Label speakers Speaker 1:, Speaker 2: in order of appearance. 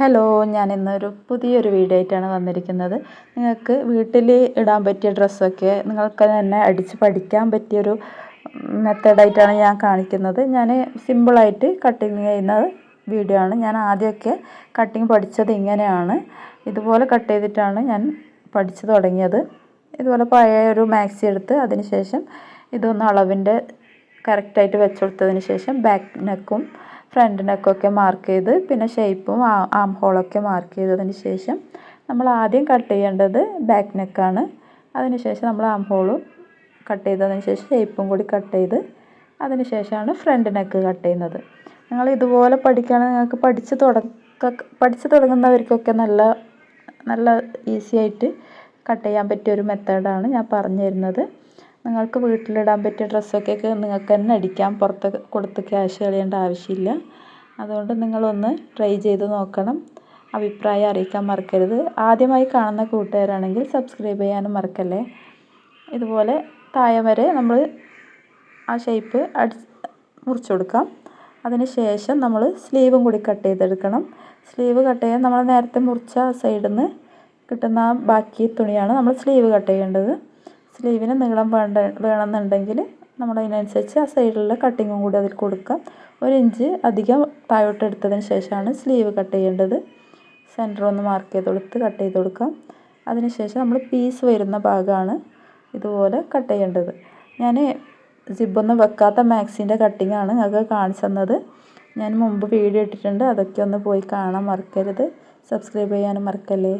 Speaker 1: Hello ഞാൻ ഇന്നൊരു പുതിയൊരു വീഡിയോ ആയിട്ടാണ് വന്നിരിക്കുന്നത്. നിങ്ങൾക്ക് വീട്ടിൽ ഇടാൻ പറ്റിയ ഡ്രസ്സൊക്കെ നിങ്ങൾക്ക് തന്നെ അടിച്ച് പഠിക്കാൻ പറ്റിയൊരു മെത്തേഡായിട്ടാണ് ഞാൻ കാണിക്കുന്നത്. ഞാൻ സിമ്പിളായിട്ട് കട്ടിങ് ചെയ്യുന്ന വീഡിയോ ആണ്. ഞാൻ ആദ്യമൊക്കെ കട്ടിങ് പഠിച്ചത് ഇങ്ങനെയാണ്. ഇതുപോലെ കട്ട് ചെയ്തിട്ടാണ് ഞാൻ പഠിച്ചു തുടങ്ങിയത്. ഇതുപോലെ പഴയ ഒരു മാക്സി എടുത്ത് അതിന് ശേഷം ഇതൊന്ന് അളവിന്റെ കറക്റ്റായിട്ട് വെച്ച് കൊടുത്തതിന് ശേഷം ബാക്ക് നെക്കും ഫ്രണ്ട് നെക്കൊക്കെ മാർക്ക് ചെയ്ത് പിന്നെ ഷേപ്പും ആം ഹോളൊക്കെ മാർക്ക് ചെയ്തതിന് ശേഷം നമ്മൾ ആദ്യം കട്ട് ചെയ്യേണ്ടത് ബാക്ക് നെക്കാണ് അതിന് ശേഷം നമ്മൾ ആം ഹോളും കട്ട് ചെയ്തതിന് ശേഷം ഷേപ്പും കൂടി കട്ട് ചെയ്ത് അതിന് ശേഷമാണ് ഫ്രണ്ട് നെക്ക് കട്ട് ചെയ്യുന്നത്. നിങ്ങൾ ഇതുപോലെ പഠിക്കുകയാണെങ്കിൽ നിങ്ങൾക്ക് പഠിച്ച് തുടക്ക പഠിച്ച് തുടങ്ങുന്നവർക്കൊക്കെ നല്ല നല്ല ഈസി ആയിട്ട് കട്ട് ചെയ്യാൻ പറ്റിയ ഒരു മെത്തേഡാണ് ഞാൻ പറഞ്ഞു തരുന്നത് നിങ്ങൾക്ക് വീട്ടിലിടാൻ പറ്റിയ ഡ്രസ്സൊക്കെ നിങ്ങൾക്ക് തന്നെ അടിക്കാം. പുറത്ത് കൊടുത്ത് ക്യാഷ് കളയേണ്ട ആവശ്യമില്ല. അതുകൊണ്ട് നിങ്ങളൊന്ന് ട്രൈ ചെയ്ത് നോക്കണം. അഭിപ്രായം അറിയിക്കാൻ മറക്കരുത്. ആദ്യമായി കാണുന്ന കൂട്ടുകാരാണെങ്കിൽ സബ്സ്ക്രൈബ് ചെയ്യാനും മറക്കല്ലേ? ഇതുപോലെ താഴെ വരെ നമ്മൾ ആ ഷേപ്പ് അടി മുറിച്ച് കൊടുക്കാം. അതിന് ശേഷം നമ്മൾ സ്ലീവും കൂടി കട്ട് ചെയ്തെടുക്കണം. സ്ലീവ് കട്ട് ചെയ്യാൻ നമ്മൾ നേരത്തെ മുറിച്ച സൈഡിൽ നിന്ന് കിട്ടുന്ന ബാക്കി തുണിയാണ് നമ്മൾ സ്ലീവ് കട്ട് ചെയ്യേണ്ടത്. സ്ലീവിന് നീളം വേണ്ട വേണമെന്നുണ്ടെങ്കിൽ നമ്മൾ അതിനനുസരിച്ച് ആ സൈഡിലുള്ള കട്ടിങ്ങും കൂടി അതിൽ കൊടുക്കാം. ഒരു ഇഞ്ച് അധികം താഴോട്ട് എടുത്തതിന് ശേഷമാണ് സ്ലീവ് കട്ട് ചെയ്യേണ്ടത്. സെന്റർ ഒന്ന് മാർക്ക് ചെയ്ത് കൊടുത്ത് കട്ട് ചെയ്ത് കൊടുക്കാം. അതിനുശേഷം നമ്മൾ പീസ് വരുന്ന ഭാഗമാണ് ഇതുപോലെ കട്ട് ചെയ്യേണ്ടത്. ഞാൻ സിബൊന്നും വെക്കാത്ത മാക്സിന്റെ കട്ടിങ്ങാണ് നിങ്ങൾക്ക് കാണിച്ചു തന്നത്. ഞാൻ മുമ്പ് വീഡിയോ ഇട്ടിട്ടുണ്ട് അതൊക്കെ ഒന്ന് പോയി കാണാൻ മറക്കരുത്. സബ്സ്ക്രൈബ് ചെയ്യാനും മറക്കല്ലേ?